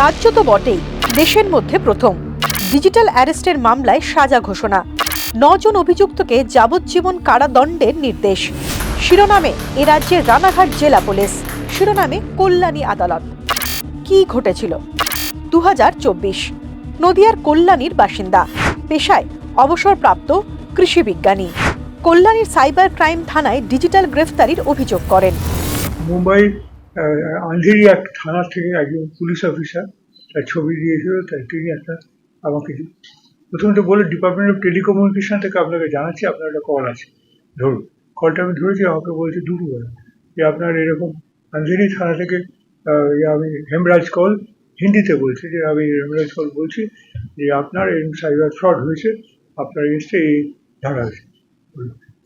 রাজ্য তো বটেই, দেশের মধ্যে প্রথম। ডিজিটাল অ্যারেস্টের মামলায় সাজা ঘোষণা। নজন অভিযুক্তকে যাবজ্জীবন কারাদণ্ডের নির্দেশ। শিরোনামে, এ রাজ্যের রানাঘাট জেলা পুলিশ। শিরোনামে, কল্যাণী আদালত। কি ঘটেছিল? দু হাজার চব্বিশ। নদিয়ার কল্যাণীর বাসিন্দা। পেশায় অবসরপ্রাপ্ত কৃষি বিজ্ঞানী। কল্যাণীর সাইবার ক্রাইম থানায় ডিজিটাল গ্রেফতারির অভিযোগ করেন। মুম্বাই আন্ধেরি এক থানা থেকে একজন পুলিশ অফিসার, তার ছবি দিয়েছিল, তাই তিনি একটা আমাকে প্রথমত বলে ডিপার্টমেন্ট অফ টেলিকমিউনিকেশন থেকে আপনাকে জানাচ্ছি, আপনার একটা কল আছে। ধরুন কলটা আমি ধরেছি, আমাকে বলছে দুপুরবেলা যে আপনার এরকম আন্ধেরি থানা থেকে আমি হেমরাজ কল হিন্দিতে বলছি যে আমি হেমরাজ কল বলছি যে আপনার এরকম সাইবার ফ্রড হয়েছে, আপনার এসছে এই ধারা আছে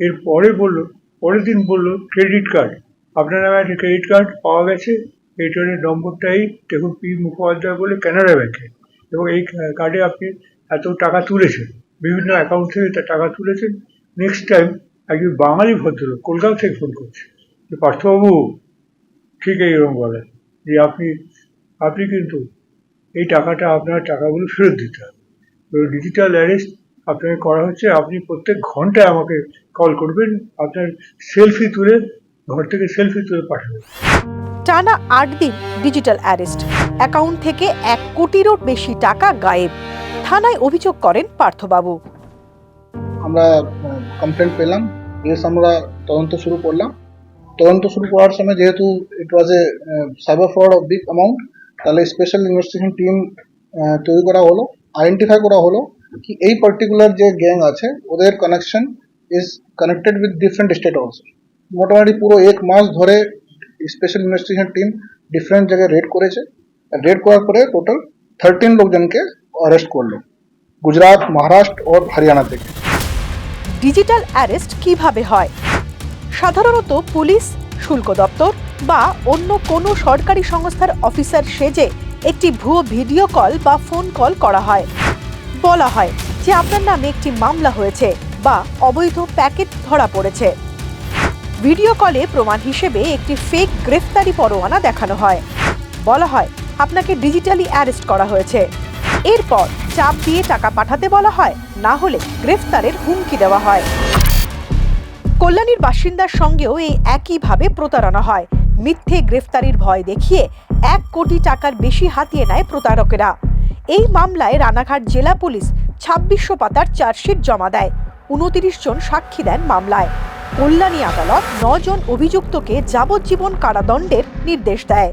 এরপরে বলল, পরের দিন বলল ক্রেডিট কার্ড আপনার নামে একটা ক্রেডিট কার্ড পাওয়া গেছে এইটার নম্বরটাই দেখুন পি মুখোপাধ্যায় বলে কানাডা ব্যাংকে এবং এই কার্ডে আপনি এত টাকা তুলেছেন, বিভিন্ন অ্যাকাউন্ট থেকে টাকা তুলেছেন। নেক্সট টাইম একজন বাঙালি ভদ্রলোক কলকাতা থেকে ফোন করছে, যে পার্থবাবু, ঠিক এইরকম বলে, যে আপনি আপনি কিন্তু এই টাকাটা, আপনার টাকাগুলো ফেরত দিতে হবে। তো ডিজিটাল অ্যারেস্ট আপনাকে করা হচ্ছে, আপনি প্রত্যেক ঘন্টায় আমাকে কল করবেন, আপনার সেলফি তুলে ঘর থেকে সেলফি তুলে পাঠাবেন টানা আট দিন ডিজিটাল অ্যারেস্ট অ্যাকাউন্ট থেকে এক কোটিরও বেশি টাকা গায়েব। থানায় অভিযোগ করেন পার্থবাবু। আমরা কমপ্লেন পেলাম। এস আমরা তদন্ত শুরু করলাম। তদন্ত শুরু করার সময় যেহেতু it was a cyber fraud of big amount তাহলে স্পেশাল ইনভেস্টিগেশন টিম তৈরি করা হলো আইডেন্টিফাই করা হলো কি এই পার্টিকুলার যে গ্যাং আছে ওদের connection is connected with different state also মোটামুটি পুরো এক মাস ধরে স্পেশাল ইনভেস্টিগেশন টিম ডিফারেন্ট জায়গায় রেড করেছে। রেড করার পরে টোটাল থার্টিন লোকজনকে অ্যারেস্ট করল, গুজরাট, মহারাষ্ট্র ও হরিয়ানা থেকে। ডিজিটাল অ্যারেস্ট কীভাবে হয়? সাধারণত পুলিশ, শুল্ক দপ্তর বা অন্য কোনো সরকারি সংস্থার অফিসার সেজে একটি ভুয়ো ভিডিও কল বা ফোন কল করা হয়। বলা হয় যে আপনার নামে একটি মামলা হয়েছে বা অবৈধ প্যাকেট ধরা পড়েছে। ভিডিও কলে প্রমাণ হিসেবে একটি ফেক গ্রেফতারি পরোয়ানা দেখানো হয়। বলা হয়, আপনাকে ডিজিটালি অ্যারেস্ট করা হয়েছে। এরপর চাপ দিয়ে টাকা পাঠাতে বলা হয়, না হলে গ্রেফতারের হুমকি দেওয়া হয়। কল্যাণীর বাসিন্দার সঙ্গেও এই একইভাবে প্রতারণা হয়। মিথ্যে গ্রেফতারির ভয় দেখিয়ে এক কোটি টাকার বেশি হাতিয়ে নেয় প্রতারকেরা। এই মামলায় রানাঘাট জেলা পুলিশ ছাব্বিশশো পাতার চার্জশিট জমা দেয়। উনতিরিশ জন সাক্ষী দেন মামলায়। কল্যাণী আদালত নজন অভিযুক্তকে যাবজ্জীবন কারাদণ্ডের নির্দেশ দেয়।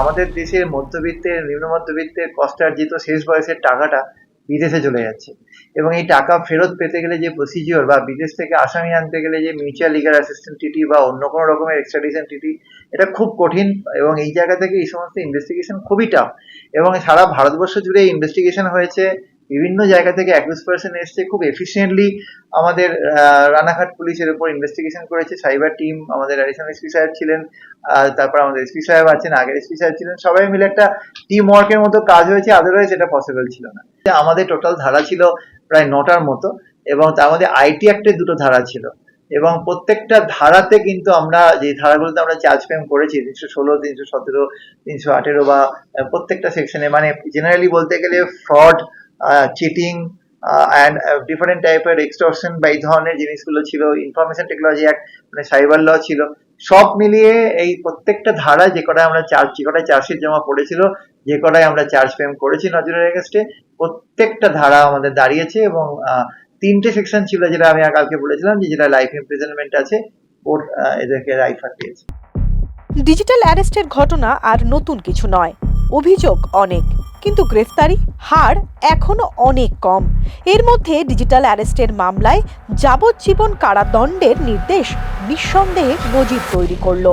আমাদের দেশের মধ্যবিত্তের, নিম্ন মধ্যবিত্তের, কষ্টার্জিত, শেষ বয়সের টাকাটা বিদেশে চলে যাচ্ছে। এবং এই টাকা ফেরত পেতে গেলে যে প্রসিজিওর বা বিদেশ থেকে আসামি আনতে গেলে যে মিউচুয়াল লিগাল অ্যাসিস্ট্যান্ট টিটি বা অন্য কোনো রকমের এক্সট্রাডিশন টিটি এটা খুব কঠিন এবং এই জায়গা থেকে এই সমস্ত ইনভেস্টিগেশন খুবই টাফ এবং সারা ভারতবর্ষ জুড়ে ইনভেস্টিগেশন হয়েছে। বিভিন্ন জায়গা থেকে অ্যাকিউজ পার্সন এসছে খুব এফিসিয়েন্টলি আমাদের রানাঘাট পুলিশের উপর ইনভেস্টিগেশন করেছে। সাইবার টিম আমাদের অ্যাডিশনাল এসপি সাহেব ছিলেন তারপর আমাদের এসপি সাহেব আছেন, আগের এসপি সাহেব ছিলেন। সবাই মিলে একটা টিম ওয়ার্কের মতো কাজ হয়েছে আদারওয়াইজ এটা পসিবল ছিল না। আমাদের টোটাল ধারা ছিল প্রায় নটার মতো এবং তার মধ্যে আইটি অ্যাক্টের দুটো ধারা ছিল। এবং প্রত্যেকটা ধারাতে কিন্তু আমরা যে ধারাগুলোতে আমরা চার্জ ফ্রেম করেছি, তিনশো ষোলো, তিনশো সতেরো, তিনশো আঠেরো বা প্রত্যেকটা সেকশনে মানে জেনারেলি বলতে গেলে ফ্রড চিটিং অ্যান্ড ডিফারেন্ট টাইপের এক্সটর্শন বা এই ধরনের জিনিসগুলো ছিল ইনফরমেশন টেকনোলজি অ্যাক্ট মানে সাইবার ল ছিল, সব মিলিয়ে এই প্রত্যেকটা ধারা যে কটায় আমরা চার্জ যে কটায় চার্জশিট জমা পড়েছিল, যে কটায় আমরা চার্জ ফ্রেম করেছি নজরের এগেস্টে প্রত্যেকটা ধারা আমাদের দাঁড়িয়েছে এবং তিনটে সেকশন ছিল যেটা আমি কালকে বলেছিলাম যে যেটা লাইফ ইমপ্রিজনমেন্ট আছে, ওর এদেরকে রাইফার দিয়েছে ডিজিটাল অ্যারেস্টের ঘটনা আর নতুন কিছু নয়। অভিযোগ অনেক, কিন্তু গ্রেফতারি হার এখনও অনেক কম। এর মধ্যে ডিজিটাল অ্যারেস্টের মামলায় যাবজ্জীবন কারাদণ্ডের নির্দেশ নিঃসন্দেহে নজির তৈরি করল।